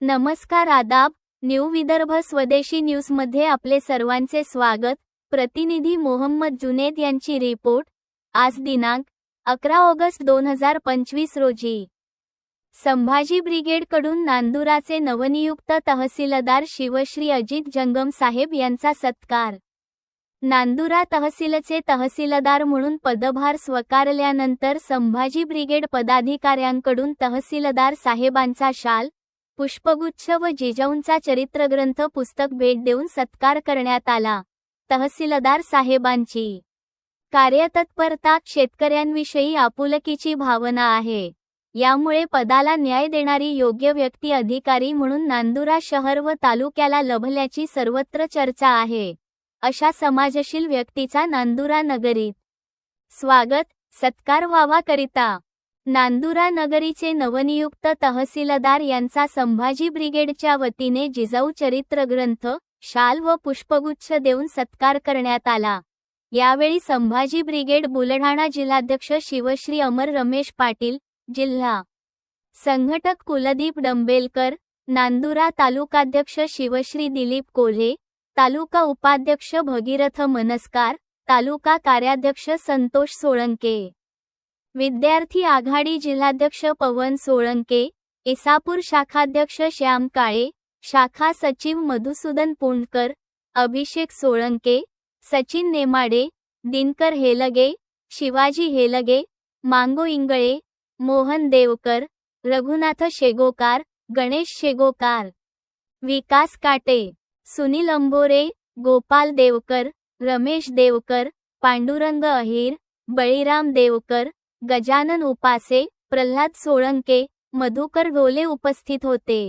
नमस्कार आदाब न्यू विदर्भ स्वदेशी न्यूजमध्ये आपले सर्वांचे स्वागत. प्रतिनिधी मोहम्मद जुनेद यांची रिपोर्ट. आज दिनांक अकरा ऑगस्ट दोन हजार पंचवीस रोजी. संभाजी ब्रिगेडकडून नांदुराचे नवनियुक्त तहसीलदार शिवश्री अजित जंगम साहेब यांचा सत्कार. नांदुरा तहसीलचे तहसीलदार म्हणून पदभार स्वीकारल्यानंतर संभाजी ब्रिगेड पदाधिकाऱ्यांकडून तहसीलदार साहेबांचा शाल पुष्पगुच्छ व जिजाऊंचा चरित्रग्रंथ पुस्तक भेट देऊन सत्कार करण्यात आला. तहसीलदार साहेबांची कार्यतत्परता शेतकऱ्यांविषयी आपुलकीची भावना आहे. यामुळे पदाला न्याय देणारी योग्य व्यक्ती अधिकारी म्हणून नांदुरा शहर व तालुक्याला लभल्याची सर्वत्र चर्चा आहे. अशा समाजशील व्यक्तीचा नांदुरा नगरीत स्वागत सत्कार व्हावा करिता नांदुरा नगरीचे नवनियुक्त तहसीलदार यांचा संभाजी ब्रिगेडच्या वतीने जिजाऊ चरित्र ग्रंथ शाल व पुष्पगुच्छ देऊन सत्कार करण्यात आला. यावेळी संभाजी ब्रिगेड बुलढाणा जिल्हाध्यक्ष शिवश्री अमर रमेश पाटील जिल्हा. संघटक कुलदीप डंबेलकर, नांदुरा तालुकाध्यक्ष शिवश्री दिलीप कोल्हे, तालुका उपाध्यक्ष भगीरथ मनस्कार, तालुका कार्याध्यक्ष संतोष सोळंके. विद्यार्थी आघाडी जिल्हाध्यक्ष पवन सोळंके, इसापूर शाखाध्यक्ष श्याम काळे, शाखा सचिव मधुसूदन पुंडकर, अभिषेक सोळंके, सचिन नेमाडे, दिनकर हेलगे, शिवाजी हेलगे, मांगो इंगळे मोहन देवकर रघुनाथ शेगोकार गणेश शेगोकार. विकास काटे सुनील अंबोरे गोपाल देवकर रमेश देवकर पांडुरंग अहिर बळीराम देवकर गजानन उपासे प्रल्हाद सोळंके मधुकर ढोले उपस्थित होते.